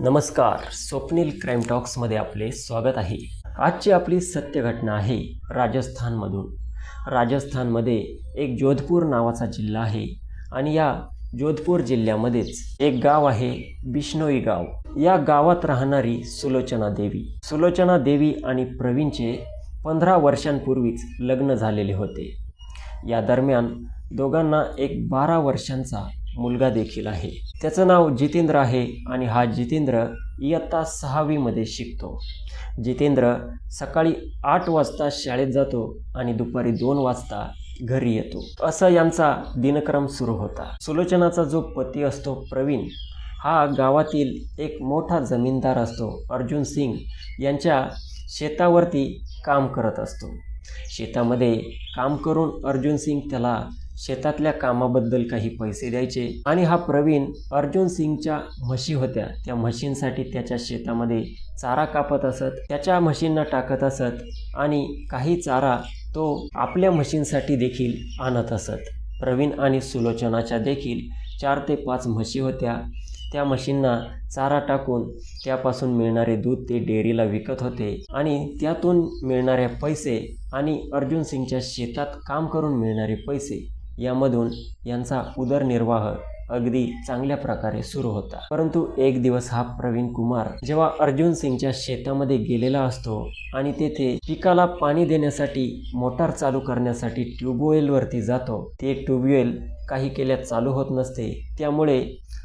नमस्कार स्वप्नील क्राईम टॉक्समध्ये आपले स्वागत आहे. आजची आपली सत्य घटना आहे राजस्थानमधून. राजस्थानमध्ये एक जोधपूर नावाचा जिल्हा आहे आणि या जोधपूर जिल्ह्यामध्येच एक गाव आहे बिष्णोई गाव. या गावात राहणारी सुलोचना देवी. सुलोचना देवी आणि प्रवीणचे पंधरा वर्षांपूर्वीच लग्न झालेले होते. या दरम्यान दोघांना एक बारा वर्षांचा मुलगा देखील आहे. त्याचं नाव जितेंद्र आहे आणि हा जितेंद्र इयत्ता सहावीमध्ये शिकतो. जितेंद्र सकाळी आठ वाजता शाळेत जातो आणि दुपारी दोन वाजता घरी येतो. असा यांचा दिनक्रम सुरू होता. सुलोचनाचा जो पती असतो प्रवीण हा गावातील एक मोठा जमीनदार असतो अर्जुन सिंग यांच्या शेतावरती काम करत असतो. शेतामध्ये काम करून अर्जुन सिंग त्याला शेतातल्या कामाबद्दल काही पैसे द्यायचे. आणि हा प्रवीण अर्जुन सिंगच्या म्हशी होत्या. त्या म्हशींसाठी त्याच्या शेतामध्ये चारा कापत असत त्याच्या म्हशींना टाकत असत आणि काही चारा तो आपल्या म्हशींसाठी देखील आणत असत. प्रवीण आणि सुलोचनाच्या देखील चार ते पाच म्हशी होत्या. त्या म्हशींना चारा टाकून त्यापासून मिळणारे दूध ते डेअरीला विकत होते आणि त्यातून मिळणारे पैसे आणि अर्जुन सिंगच्या शेतात काम करून मिळणारे पैसे यामधून यांचा उदरनिर्वाह अगदी चांगल्या प्रकारे सुरू होता. परंतु एक दिवस हा प्रवीण कुमार जेव्हा अर्जुन सिंगच्या शेतामध्ये गेलेला असतो आणि तेथे पिकाला पाणी देण्यासाठी मोटार चालू करण्यासाठी ट्यूबवेलवरती जातो ते ट्यूबवेल काही केल्या चालू होत नसते. त्यामुळे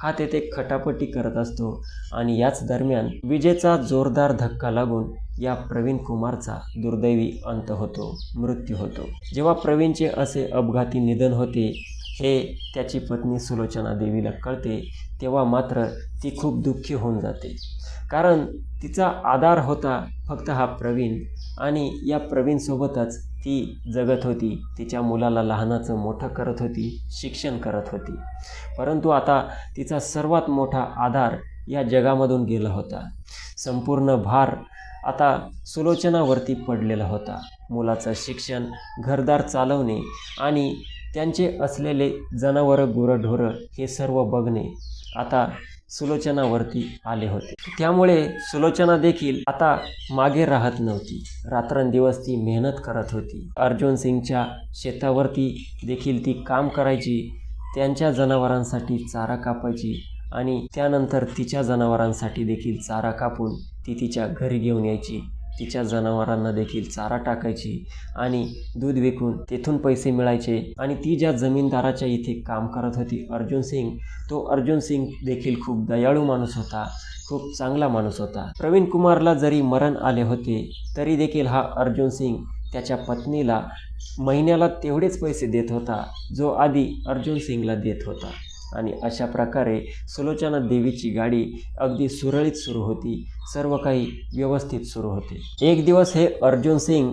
हा तेथे खटापटी करत असतो आणि याच दरम्यान विजेचा जोरदार धक्का लागून या प्रवीण कुमारचा दुर्दैवी अंत होतो मृत्यू होतो. जेव्हा प्रवीणचे असे अपघाती निधन होते हे त्याची पत्नी सुलोचना देवीला कळते तेव्हा मात्र ती खूप दुःखी होऊन जाते. कारण तिचा आधार होता फक्त हा प्रवीण आणि या प्रवीणसोबतच ती जगत होती. तिच्या मुलाला लहानाचं मोठं करत होती शिक्षण करत होती. परंतु आता तिचा सर्वात मोठा आधार या जगामधून गेला होता. संपूर्ण भार आता सुलोचनावरती पडलेला होता. मुलाचं शिक्षण घरदार चालवणे आणि त्यांचे असलेले जनावरं गुरंढोरं हे सर्व बघणे आता सुलोचनावरती आले होते. त्यामुळे सुलोचना देखील आता मागे राहत नव्हती. रात्रंदिवस ती मेहनत करत होती. अर्जुन सिंगच्या शेतावरती देखील ती काम करायची त्यांच्या जनावरांसाठी चारा कापायची आणि त्यानंतर तिच्या जनावरांसाठी देखील चारा कापून ती तिच्या घरी घेऊन यायची. तिच्या जनावरांना देखील चारा टाकायची आणि दूध विकून तेथून पैसे मिळायचे. आणि ती ज्या जमीनदाराच्या इथे काम करत होती अर्जुन सिंग तो अर्जुन सिंग देखील खूप दयाळू माणूस होता खूप चांगला माणूस होता. प्रवीण कुमारला जरी मरण आले होते तरी देखील हा अर्जुन सिंग त्याच्या पत्नीला महिन्याला तेवढेच पैसे देत होता जो आधी अर्जुन सिंगला देत होता. आणि अशा प्रकारे सुलोचना देवीची गाडी अगदी सुरळीत सुरू होती. सर्व काही व्यवस्थित सुरू होते. एक दिवस हे अर्जुन सिंग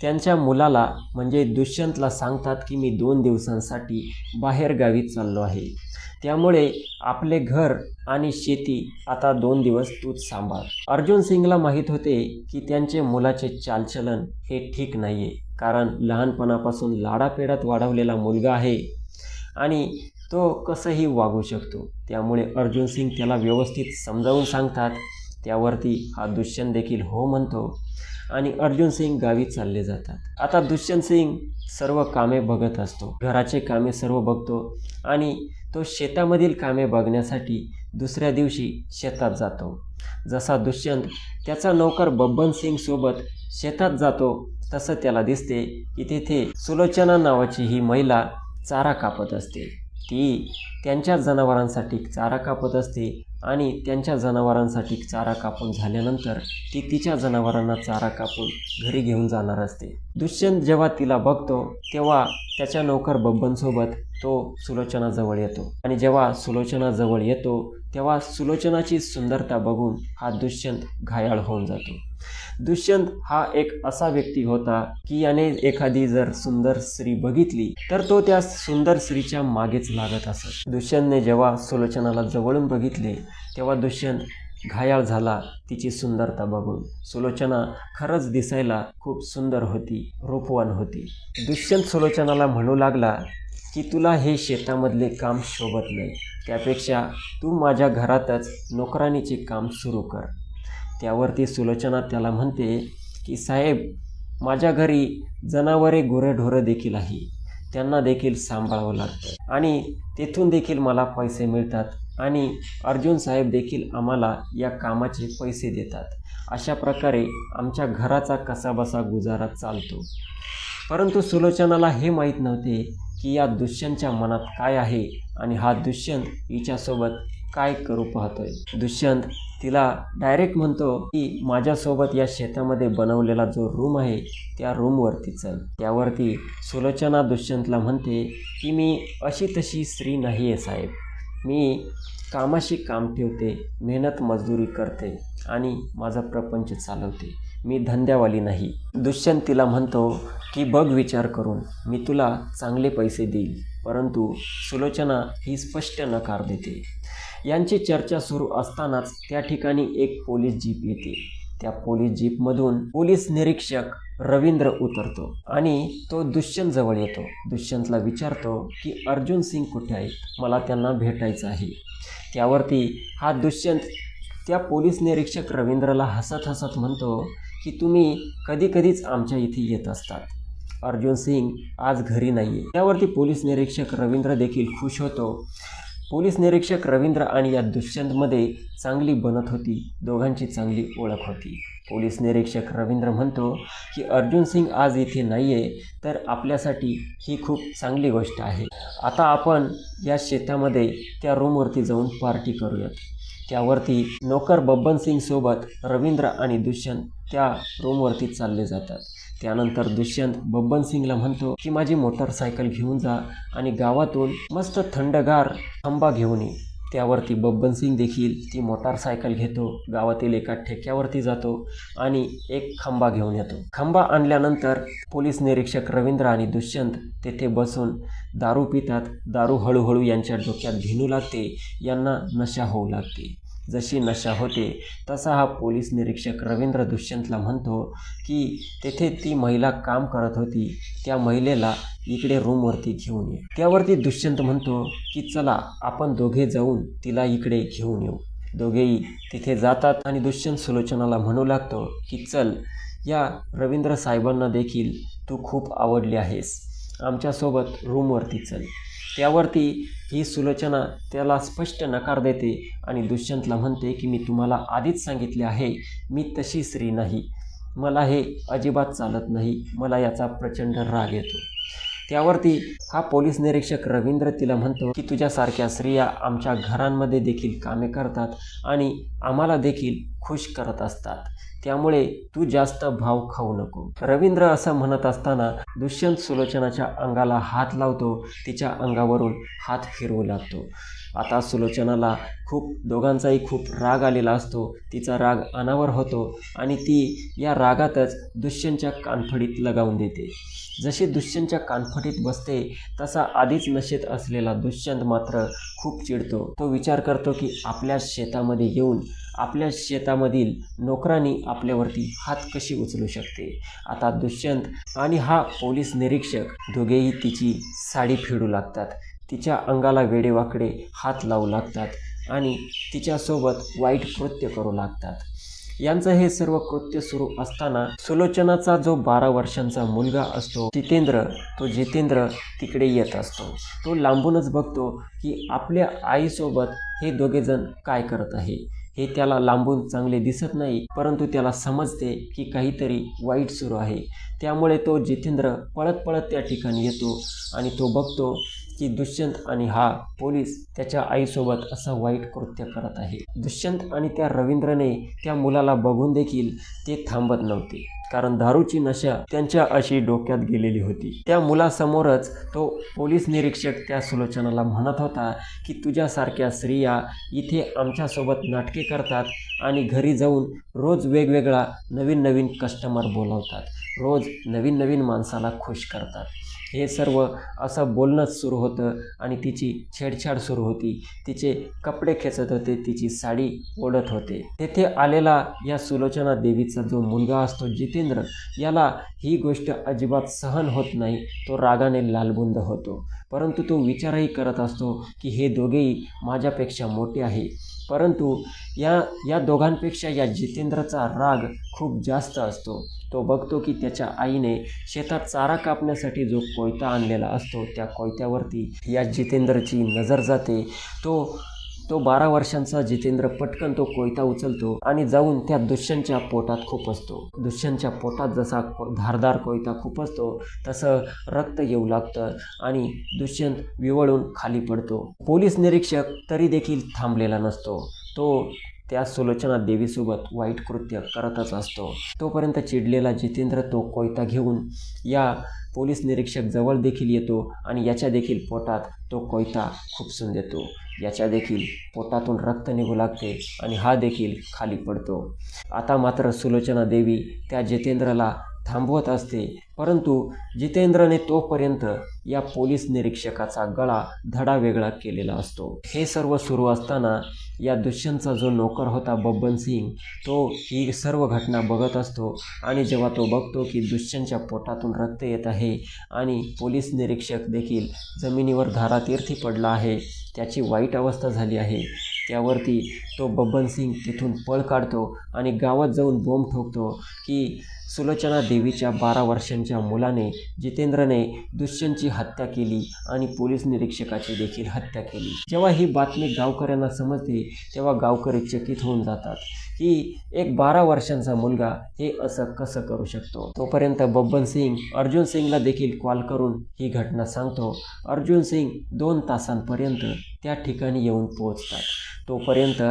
त्यांच्या मुलाला म्हणजे दुष्यंतला सांगतात की मी दोन दिवसांसाठी बाहेरगावी चाललो आहे. त्यामुळे आपले घर आणि शेती आता दोन दिवस तूच सांभाळ. अर्जुन सिंगला माहीत होते की त्यांचे मुलाचे चालचलन हे ठीक नाही आहे कारण लहानपणापासून लाडापेडात वाढवलेला मुलगा आहे. आणि तो कसंही वागू शकतो. त्यामुळे अर्जुन सिंग त्याला व्यवस्थित समजावून सांगतात. त्यावरती हा दुष्यंत देखील हो म्हणतो आणि अर्जुन सिंग गावी चालले जातात. आता दुष्यंत सिंग सर्व कामे बघत असतो. घराचे कामे सर्व बघतो आणि तो शेतामधील कामे बघण्यासाठी दुसऱ्या दिवशी शेतात जातो. जसा दुष्यंत त्याचा नौकर बब्बन सिंग सोबत शेतात जातो तसं त्याला दिसते की तेथे सुलोचना नावाची ही महिला चारा कापत असते. ती त्यांच्या जनावरांसाठी चारा कापत असते आणि त्यांच्या जनावरांसाठी चारा कापून झाल्यानंतर ती तिच्या जनावरांना चारा कापून घरी घेऊन जाणार असते. दुष्यंत जेव्हा तिला बघतो तेव्हा त्याच्या नोकर बब्बनसोबत तो सुलोचनाजवळ येतो. आणि जेव्हा सुलोचनाजवळ येतो तेव्हा सुलोचनाची सुंदरता बघून हा दुष्यंत घायाळ होऊन जातो. दुष्यंत हा एक असा व्यक्ती होता की याने एखादी जर सुंदर स्त्री बघितली तर तो त्या सुंदर स्त्रीच्या मागेच लागत असत. दुष्यंतने जेव्हा सुलोचनाला जवळून बघितले तेव्हा दुष्यंत घायाळ झाला तिची सुंदरता बघून. सुलोचना खरंच दिसायला खूप सुंदर होती रूपवान होती. दुष्यंत सुलोचनाला म्हणू लागला की तुला हे शेतामधले काम शोभत नाही. त्यापेक्षा तू माझ्या घरातच नोकरानीचे काम सुरू कर. त्यावरती सुलोचना त्याला म्हणते की साहेब माझ्या घरी जनावरे गुरेढोरं देखील आहे. त्यांना देखील सांभाळावं लागतं. आणि तेथून देखील मला पैसे मिळतात आणि अर्जुन साहेब देखील आम्हाला या कामाचे पैसे देतात. अशा प्रकारे आमच्या घराचा कसाबसा गुजारा चालतो. परंतु सुलोचनाला हे माहीत नव्हते की या दुष्यंतच्या मनात काय आहे आणि हा दुष्यंत हिच्यासोबत काय करू पाहतोय? दुष्यंत तिला डायरेक्ट म्हणतो की माझ्यासोबत या शेतामध्ये बनवलेला जो रूम आहे त्या रूमवरती चल. त्यावरती सुलोचना दुष्यंतला म्हणते की मी अशी तशी स्त्री नाही आहे साहेब. मी कामाशी काम ठेवते मेहनत मजदुरी करते आणि माझा प्रपंच चालवते. मी धंद्यावाली नाही. दुष्यंत तिला म्हणतो की बघ विचार करून मी तुला चांगले पैसे देईल परंतु सुलोचना ही स्पष्ट नकार देते. यांची चर्चा सुरू असतानाच त्या ठिकाणी एक पोलीस जीप येते. त्या पोलीस जीपमधून पोलीस निरीक्षक रवींद्र उतरतो आणि तो दुष्यंत जवळ येतो. दुष्यंतला विचारतो की अर्जुन सिंग कुठे आहेत? मला त्यांना भेटायचं आहे. त्यावरती हा दुष्यंत त्या पोलीस निरीक्षक रवींद्रला हसत हसत म्हणतो की तुम्ही कधी कधीच आमच्या इथे येत असतात. अर्जुन सिंग आज घरी नाही आहे त्यावरती पोलीस निरीक्षक रवींद्र देखील खुश होतो पोलीस निरीक्षक रवींद्र आणि या दुष्यंतमध्ये चांगली बनत होती. दोघांची चांगली ओळख होती. पोलीस निरीक्षक रवींद्र म्हणतो की अर्जुन सिंग आज इथे नाही आहे तर आपल्यासाठी ही खूप चांगली गोष्ट आहे. आता आपण या शेतामध्ये त्या रूमवरती जाऊन पार्टी करूयात. त्यावरती नोकर बब्बन सिंगसोबत रवींद्र आणि दुष्यंत त्या रूमवरती चालले जातात. त्यानंतर दुष्यंत बब्बन सिंगला म्हणतो की माझी मोटरसायकल घेऊन जा आणि गावातून मस्त थंडगार खांबा घेऊन ये. त्यावरती बब्बन सिंग देखील ती मोटारसायकल घेतो गावातील एका ठेक्यावरती जातो आणि एक खांबा घेऊन येतो. खांबा आणल्यानंतर पोलीस निरीक्षक रवींद्र आणि दुष्यंत तेथे बसून दारू पितात. दारू हळूहळू यांच्या डोक्यात भिनू लागते यांना नशा होऊ लागते. जशी नशा होते तसा हा पोलीस निरीक्षक रवींद्र दुष्यंतला म्हणतो की तेथे ती महिला काम करत होती त्या महिलेला इकडे रूमवरती घेऊन ये. त्यावरती दुष्यंत म्हणतो की चला आपण दोघे जाऊन तिला इकडे घेऊन येऊ. दोघेही तिथे जातात आणि दुष्यंत सुलोचनाला म्हणू लागतो की चल या रवींद्र साहेबांना देखील तू खूप आवडली आहेस. आमच्यासोबत रूमवरती चल. त्यावरती ही सुलोचना त्याला स्पष्ट नकार देते आणि दुष्यंतला म्हणते की मी तुम्हाला आधीच सांगितले आहे मी तशी स्त्री नाही. मला हे अजिबात चालत नाही. मला याचा प्रचंड राग येतो. त्यावरती हा पोलीस निरीक्षक रवींद्र तिला म्हणतो की तुझ्यासारख्या स्त्रिया आमच्या घरांमध्ये देखील कामे करतात आणि आम्हाला देखील खुश करत असतात. त्यामुळे तू जास्त भाव खाऊ नको. रवींद्र असं म्हणत असताना दुष्यंत सुलोचनाच्या अंगाला हात लावतो. तिच्या अंगावरून हात फिरवू लागतो. आता सुलोचनाला खूप दोघांचाही खूप राग आलेला असतो. तिचा राग अनावर होतो आणि ती या रागातच दुष्यंतच्या कानफडीत लगावून देते. जशी दुष्यंतच्या कानफडीत बसते तसा आधीच नशेत असलेला दुष्यंत मात्र खूप चिडतो. तो विचार करतो की आपल्या शेतामध्ये येऊन आपल्या शेतामधील नोकरांनी आपल्यावरती हात कशी उचलू शकते? आता दुष्यंत आणि हा पोलीस निरीक्षक दोघेही तिची साडी फिडू लागतात. तिच्या अंगाला वेडेवाकडे हात लावू लागतात आणि तिच्यासोबत वाईट कृत्य करू लागतात. यांचं हे सर्व कृत्य सुरू असताना सुलोचनाचा जो बारा वर्षांचा मुलगा असतो जितेंद्र तो जितेंद्र तिकडे येत असतो. तो लांबूनच बघतो की आपल्या आईसोबत हे दोघेजण काय करत आहे. हे त्याला लांबून चांगले दिसत नाही परंतु त्याला समजते की काहीतरी वाईट सुरू आहे. त्यामुळे तो जितेंद्र पळत पळत त्या ठिकाणी येतो आणि तो बघतो की दुष्यंत आणि हा पोलीस त्याच्या आईसोबत असं वाईट कृत्य करत आहे. दुष्यंत आणि त्या रवींद्रने त्या मुलाला बघून देखील ते थांबत नव्हते. कारण दारूची नशा त्यांच्या अशी डोक्यात गेलेली होती. त्या मुलासमोरच तो पोलीस निरीक्षक त्या सुलोचनाला म्हणत होता की तुझ्यासारख्या स्त्रिया इथे आमच्यासोबत नाटके करतात आणि घरी जाऊन रोज वेगवेगळा नवीन नवीन कस्टमर बोलवतात. रोज नवीन नवीन माणसाला खुश करतात. हे सर्व असं बोलणंच सुरू होतं आणि तिची छेडछाड सुरू होती. तिचे कपडे खेचत होते तिची साडी ओढत होते. तेथे आलेला या सुलोचना देवीचा जो मुलगा असतो जितेंद्र याला ही गोष्ट अजिबात सहन होत नाही तो रागाने लालबुंद होतो. परंतु तो विचारही करत असतो की हे दोघेही माझ्यापेक्षा मोठे आहे. परंतु या या दोघांपेक्षा या जितेंद्रचा राग खूप जास्त असतो. तो बघतो की त्याच्या आईने शेतात चारा कापण्यासाठी जो कोयता आणलेला असतो त्या कोयत्यावरती या जितेंद्रची नजर जाते. तो तो बारा वर्षांचा जितेंद्र पटकन तो कोयता उचलतो आणि जाऊन त्या दुष्यंतच्या पोटात खुपसतो दुष्यंतच्या पोटात जसा को धारदार कोयता खुपसतो तसं रक्त येऊ लागतं आणि दुष्यंत विवळून खाली पडतो. पोलीस निरीक्षक तरी देखील थांबलेला नसतो. तो त्या सुलोचना देवीसोबत वाईट कृत्य करतच असतो. तोपर्यंत चिडलेला जितेंद्र तो कोयता घेऊन या पोलीस निरीक्षक जवळ देखील येतो आणि याच्या देखील पोटात तो कोयता खुपसून देतो. याच्या देखील पोटातून रक्त निघू लागते आणि हा देखील खाली पडतो. आता मात्र सुलोचना देवी त्या जितेंद्रला थांबवत असते. परंतु जितेंद्रने तोपर्यंत या पोलीस निरीक्षकाचा गळा धडा वेगळा केलेला असतो. हे सर्व सुरू असताना या दुष्यंतचा जो नोकर होता बब्बन सिंग तो ही सर्व घटना बघत असतो आणि जेव्हा तो बघतो की दुष्यंतच्या पोटातून रक्त येत आहे आणि पोलीस निरीक्षक देखील जमिनीवर धारातीर्थी पडला आहे त्याची वाईट अवस्था झाली आहे त्यावरती तो बब्बन सिंग तिथून पळ काढतो आणि गावात जाऊन बोंब ठोकतो की सुलोचना देवीच्या बारा वर्षांच्या मुलाने जितेंद्रने दुष्यंतची हत्या केली आणि पोलीस निरीक्षकाची देखील हत्या केली. जेव्हा ही बातमी गावकऱ्यांना समजते तेव्हा गावकरी चकित होऊन जातात की एक बारा वर्षांचा मुलगा हे असं कसं करू शकतो? तोपर्यंत बब्बन सिंग अर्जुन सिंगला देखील कॉल करून ही घटना सांगतो. अर्जुन सिंग दोन तासांपर्यंत त्या ठिकाणी येऊन पोहोचतात. तोपर्यंत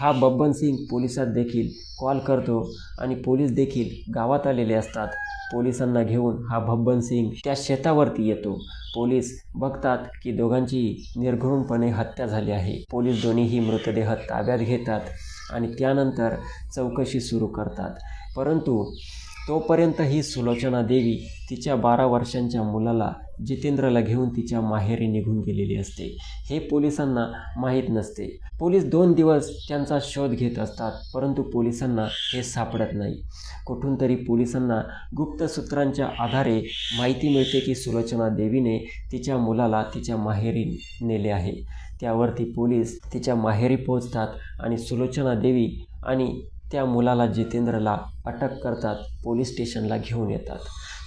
हा बब्बन सिंग पोलिसात देखील कॉल करतो आणि पोलीस देखील गावात आलेले असतात. पोलिसांना घेऊन हा बब्बन सिंग त्या शेतावरती येतो. पोलीस बघतात की दोघांची निर्घृणपणे हत्या झाली आहे. पोलीस दोन्हीही मृतदेह ताब्यात घेतात आणि त्यानंतर चौकशी सुरू करतात. परंतु तोपर्यंत ही सुलोचना देवी तिच्या बारा वर्षांच्या मुलाला जितेंद्रला घेऊन तिच्या माहेरी निघून गेलेली असते. हे पोलिसांना माहीत नसते. पोलीस दोन दिवस त्यांचा शोध घेत असतात परंतु पोलिसांना हे सापडत नाही. कुठून तरी पोलिसांना गुप्त सूत्रांच्या आधारे माहिती मिळते की सुलोचना देवीने तिच्या मुलाला तिच्या माहेरी नेले आहे. त्यावरती पोलीस तिच्या माहेरी पोहोचतात आणि सुलोचना देवी आणि त्या मुलाला जितेंद्रला अटक करतात पोलीस स्टेशनला घेऊन येतात.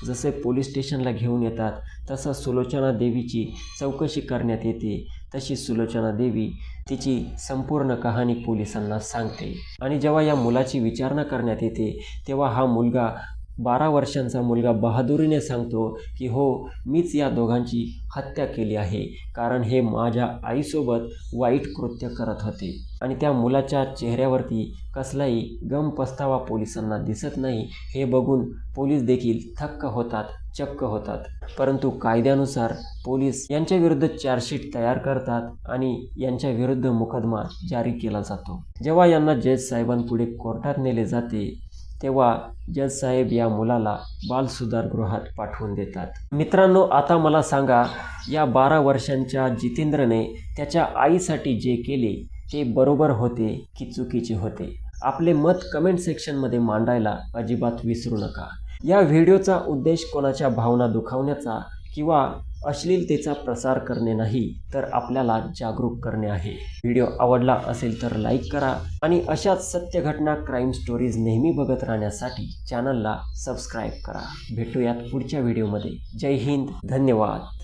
जसे पोलीस स्टेशनला घेऊन येतात तसं सुलोचना देवीची चौकशी करण्यात येते. तशी सुलोचना देवी तिची संपूर्ण कहाणी पोलिसांना सांगते. आणि जेव्हा या मुलाची विचारणा करण्यात येते तेव्हा हा मुलगा बारा वर्षांचा मुलगा बहादुरीने सांगतो की हो मीच या दोघांची हत्या केली आहे. कारण हे माझ्या आईसोबत वाईट कृत्य करत होते. आणि त्या मुलाच्या चेहऱ्यावरती कसलाही गम पस्तावा पोलिसांना दिसत नाही हे बघून पोलीस देखील थक्क होतात चक्क होतात. परंतु कायद्यानुसार पोलीस यांच्या विरुद्ध चार्जशीट तयार करतात आणि यांच्या विरुद्ध मुकदमा जारी केला जातो. जेव्हा यांना जज साहेबांपुढे कोर्टात नेले जाते तेव्हा जज साहेब या मुलाला बाल सुधारगृहात पाठवून देतात. मित्रांनो आता मला सांगा या बारा वर्षांच्या जितेंद्रने त्याच्या आईसाठी जे केले जे बरोबर होते की चुकीचे होते. आपले मत कमेंट सेक्शनमध्ये मांडायला अजिबात विसरू नका. या व्हिडिओचा उद्देश कोणाच्या भावना दुखावण्याचा किंवा अश्लीलतेचा प्रसार करणे नाही तर आपल्याला जागरूक करणे आहे. व्हिडिओ आवडला असेल तर लाईक करा आणि अशाच सत्य घटना क्राईम स्टोरीज नेहमी बघत राहण्यासाठी चॅनलला सबस्क्राईब करा. भेटूयात पुढच्या व्हिडिओमध्ये जय हिंद. धन्यवाद.